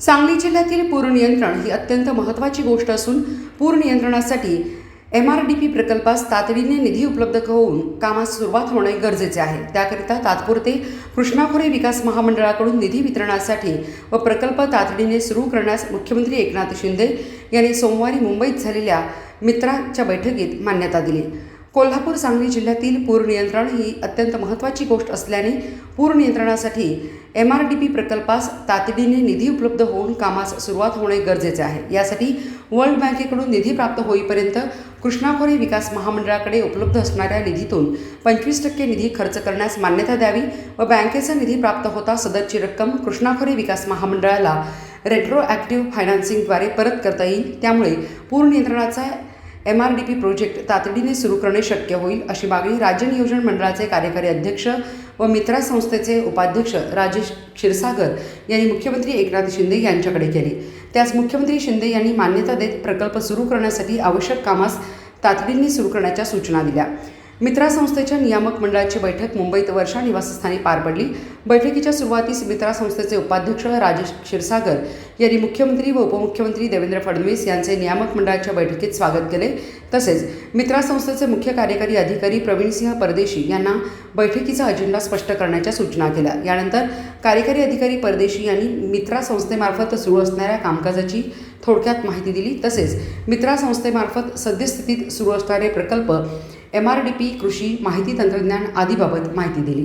सांगली जिल्ह्यातील पूर नियंत्रण ही अत्यंत महत्त्वाची गोष्ट असून पूर नियंत्रणासाठी एम आर डी पी प्रकल्पास तातडीने निधी उपलब्ध होऊन कामास सुरुवात होणे गरजेचे आहे. त्याकरिता तात्पुरते कृष्णाखोरे विकास महामंडळाकडून निधी वितरणासाठी व प्रकल्प तातडीने सुरू करण्यास मुख्यमंत्री एकनाथ शिंदे यांनी सोमवारी मुंबईत झालेल्या मित्राच्या बैठकीत मान्यता दिली. कोल्हापूर सांगली जिल्ह्यातील पूर नियंत्रण ही अत्यंत महत्त्वाची गोष्ट असल्याने पूर नियंत्रणासाठी एम आर डी पी प्रकल्पास तातडीने निधी उपलब्ध होऊन कामास सुरुवात होणे गरजेचे आहे. यासाठी वर्ल्ड बँकेकडून निधी प्राप्त होईपर्यंत कृष्णाखोरी विकास महामंडळाकडे उपलब्ध असणाऱ्या निधीतून पंचवीस टक्के निधी खर्च करण्यास मान्यता द्यावी व बँकेचा निधी प्राप्त होता सदरची रक्कम कृष्णाखोरी विकास महामंडळाला रेट्रो ॲक्टिव्ह फायनान्सिंगद्वारे परत करता येईल. त्यामुळे पूर नियंत्रणाचा M R D P project तातडीने सुरू करणे शक्य होईल अशी मागणी राज्य नियोजन मंडळाचे कार्यकारी अध्यक्ष व मित्रा संस्थेचे उपाध्यक्ष राजेश क्षीरसागर यांनी मुख्यमंत्री एकनाथ शिंदे यांच्याकडे केली. त्यास मुख्यमंत्री शिंदे यांनी मान्यता देत प्रकल्प सुरू करण्यासाठी आवश्यक कामास तातडीने सुरू करण्याच्या सूचना दिल्या. मित्रा संस्थेच्या नियामक मंडळाची बैठक मुंबईत वर्षा निवासस्थानी पार पडली. बैठकीच्या सुरुवातीस मित्रा संस्थेचे उपाध्यक्ष राजेश क्षीरसागर यांनी मुख्यमंत्री व उपमुख्यमंत्री देवेंद्र फडणवीस यांचे नियामक मंडळाच्या बैठकीत स्वागत केले. तसेच मित्रा संस्थेचे मुख्य कार्यकारी अधिकारी प्रवीणसिंह परदेशी यांना बैठकीचा अजेंडा स्पष्ट करण्याच्या सूचना केल्या. यानंतर कार्यकारी अधिकारी परदेशी यांनी मित्रा संस्थेमार्फत सुरू असणाऱ्या कामकाजाची थोडक्यात माहिती दिली. तसेच मित्रा संस्थेमार्फत सद्यस्थितीत सुरू असणारे प्रकल्प एम आर डी पी कृषी माहिती तंत्रज्ञान आदीबाबत माहिती दिली.